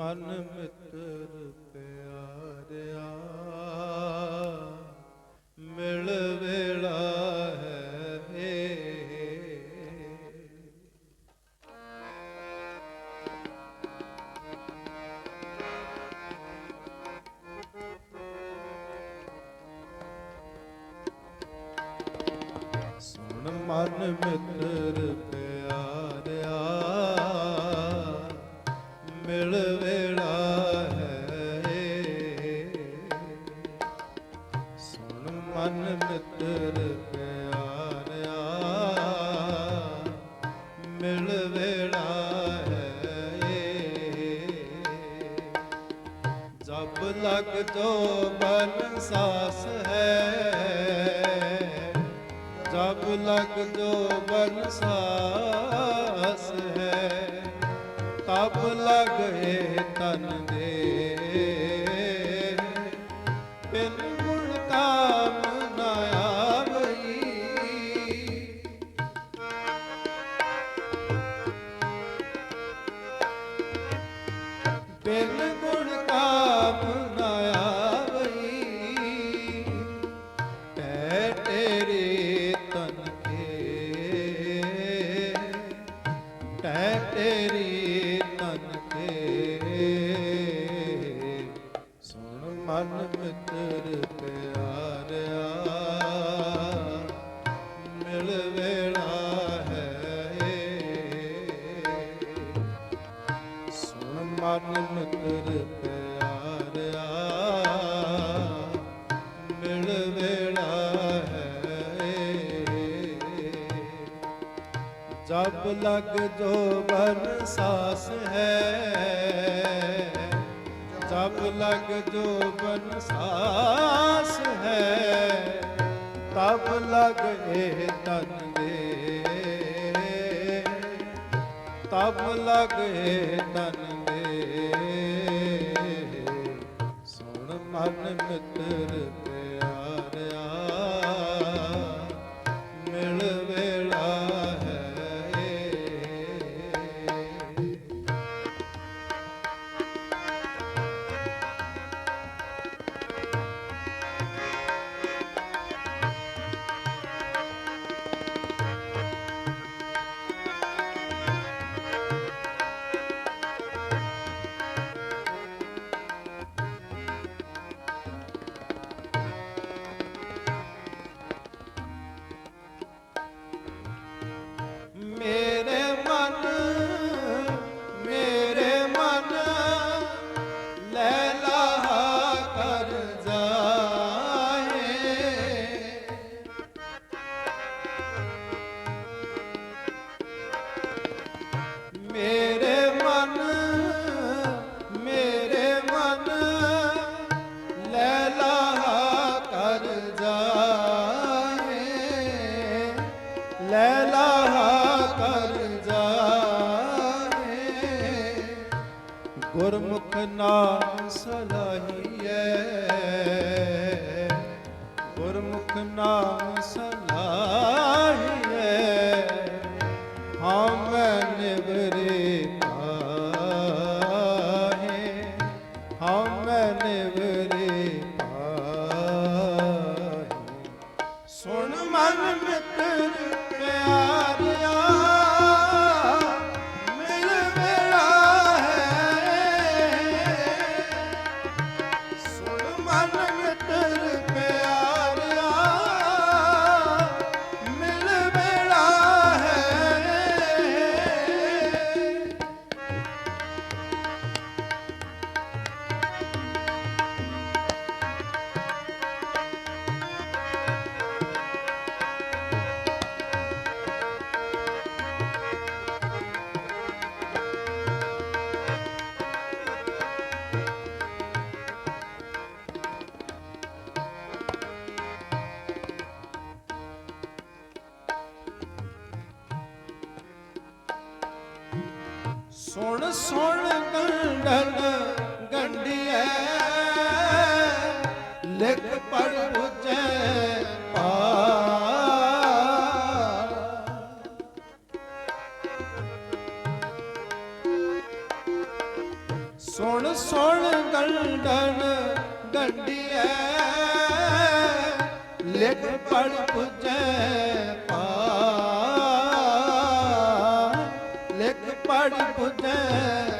ਮਨ ਮਿੱਤਰ ਪਿਆਰਿਆ ਮਿਲ ਵੇਲਾ ਹੈ ਸੁਣ ਮਨ ਮਿੱਤਰ ਪਿਆਰਿਆ ਮਿਲ ਬਨ ਸਾਸ ਹੈ। ਜਬ ਲਗ ਜੋ ਬਨ ਸਾਸ ਹੈ ਤਬ ਲਗੇ ਤਨ ਦੇ। ਸੁਣ ਮਨ ਪਿਆਰਿਆ, ਮਿਲ ਵੇਲਾ ਹੈ ਜਬ ਲਗ ਜੋ ਬਨ ਸਾਸ ਹੈ, ਜਬ ਲਗ ਜੋ ਬਨ ਸਾਸ ਹੈ, ਤਬ ਲਗ ਇਹ ਤਨ ਦੇ। ਤਬ ਲਗੇ ਤਨ ਸੁਣ ਮਨ ਮਿੱਤਰ ਗੁਰਮੁਖ ਨਾਮ ਸਲਾਹੀਐ ਗੁਰਮੁਖ ਨਾਮ ਸਲਾਹੀਐ ਹਮ ਨਿਵਰੇ ਸੁਣ ਸੁਣ ਗੰਢਨ ਗੰਢੀਐ ਲਿਖ ਪੜ ਬੁਝੈ ਪਾ ਸੁਣ ਸੁਣ ਗੰਡਨ ਗੰਡੀਐ, ਲਿਖ ਪੜ ਪੁਜੈ ਪੜ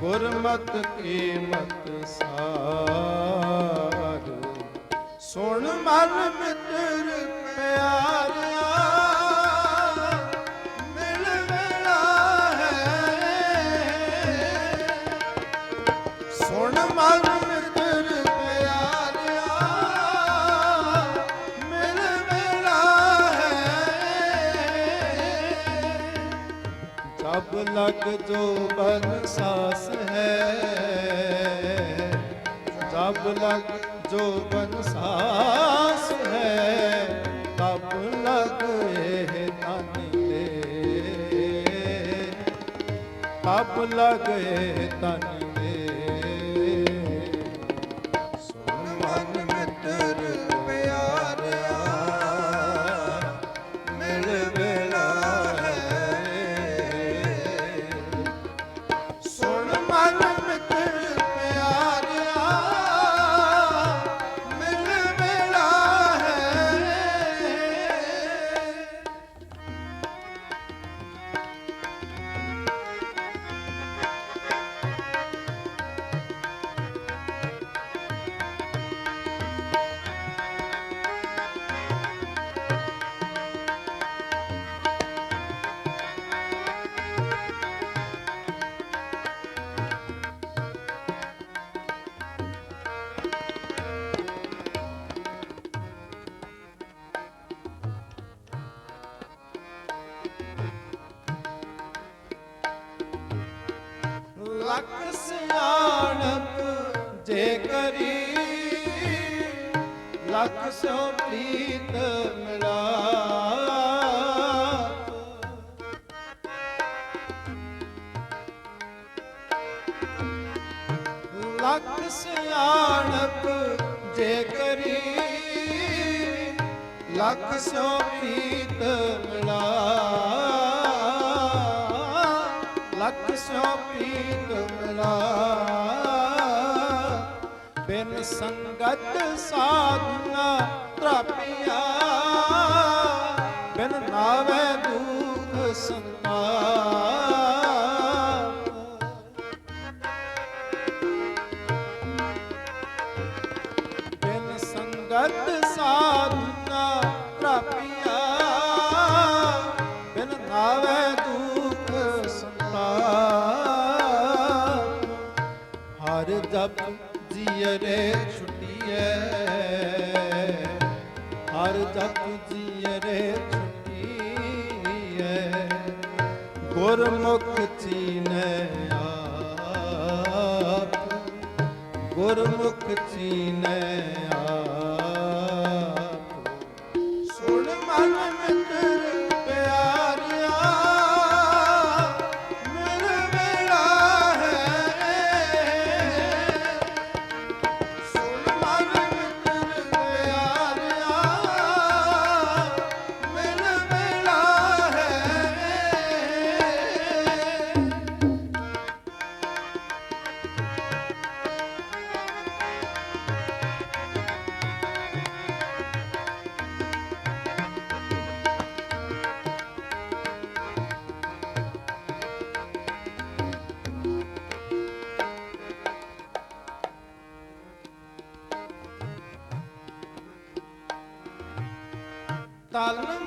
ਗੁਰਮਤ ਕੀਮਤ ਸਾਰ। ਸੁਣ ਮਨ ਮਿੱਤਰ ਪਿਆਰਿਆ ਲਗ ਜੋ ਬਨ ਹੈ। ਜਬ ਲਗ ਜੋ ਬਨ ਹੈ, ਤਬ ਲਗ ਇਹ ਤਨ ਦੇ ਤਬ ਲਗ ਇਹ ਤਨ ਲੱਖ ਸਿਆਣਪ ਜੇ ਕਰੀ, ਲੱਖ ਸੋ ਪ੍ਰੀਤ ਮਿਲਾ। ਲੱਖ ਸਿਆਣਪ ਜੇ ਕਰੀ, ਲੱਖ ਸੋ ਪ੍ਰੀਤ ਮਿਲਾ। ਸੋ ਪ੍ਰੀਤ ਮਿਲਾ। ਬਿਨ ਸੰਗਤ ਸਾਧਨਾ ਤ੍ਰਾਪਿਆ। ਬਿਨ ਨਾਵੇ ਜਪ ਜੀਅਰੇ ਛੁਟੀਐ ਹਰ ਜਪ ਜੀਅਰੇ ਛੁਟੀਐ ਗੁਰਮੁਖ ਚੀਨੈ ਆਪ ਗੁਰਮੁਖ ਚੀਨੈ ਆਪ। ਤਨ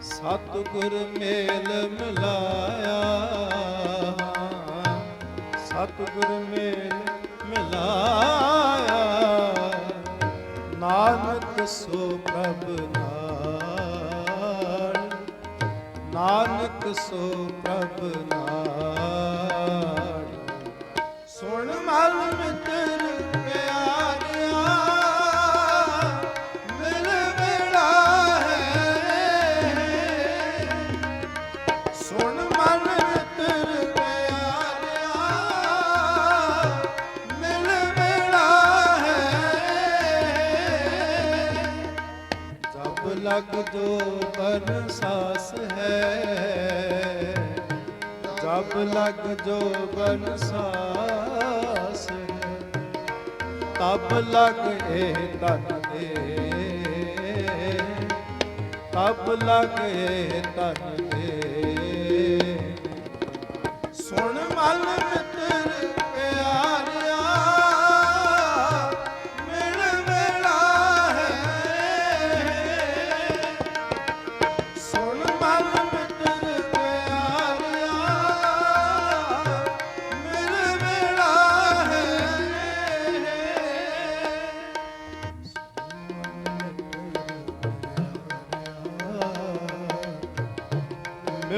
ਸਤਿਗੁਰ ਮੇਲ ਮਿਲਾਇਆ ਸਤਿਗੁਰ ਮੇਲ ਮਿਲਾਇਆ। ਨਾਨਕ ਸੋ ਪ੍ਰਭ ਨਾਲ। ਨਾਨਕ ਸੋ ਪ੍ਰਭ ਨਾਲ। ਸੁਣ ਮਲ ਮਿੱਤਰ ਪਿਆਰਿਆ, ਮਿਲ ਮਿਲਾ ਹੈ। ਸੁਣ ਮਨ ਮਿੱਤਰ ਪਿਆਰਿਆ, ਮਿਲ ਮਿਲਾ ਹੈ। ਜਬ ਲਗ ਜੋ ਬਨ ਸਾਸ ਹੈ, ਜਬ ਲਗ ਜੋ ਬਨ ਸਾਸ ਤਬ ਲਗ ਇਹ ਤਨ ਦੇ ਤਬ ਲਗ ਇਹ ਤਨ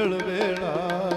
ਮਿਲ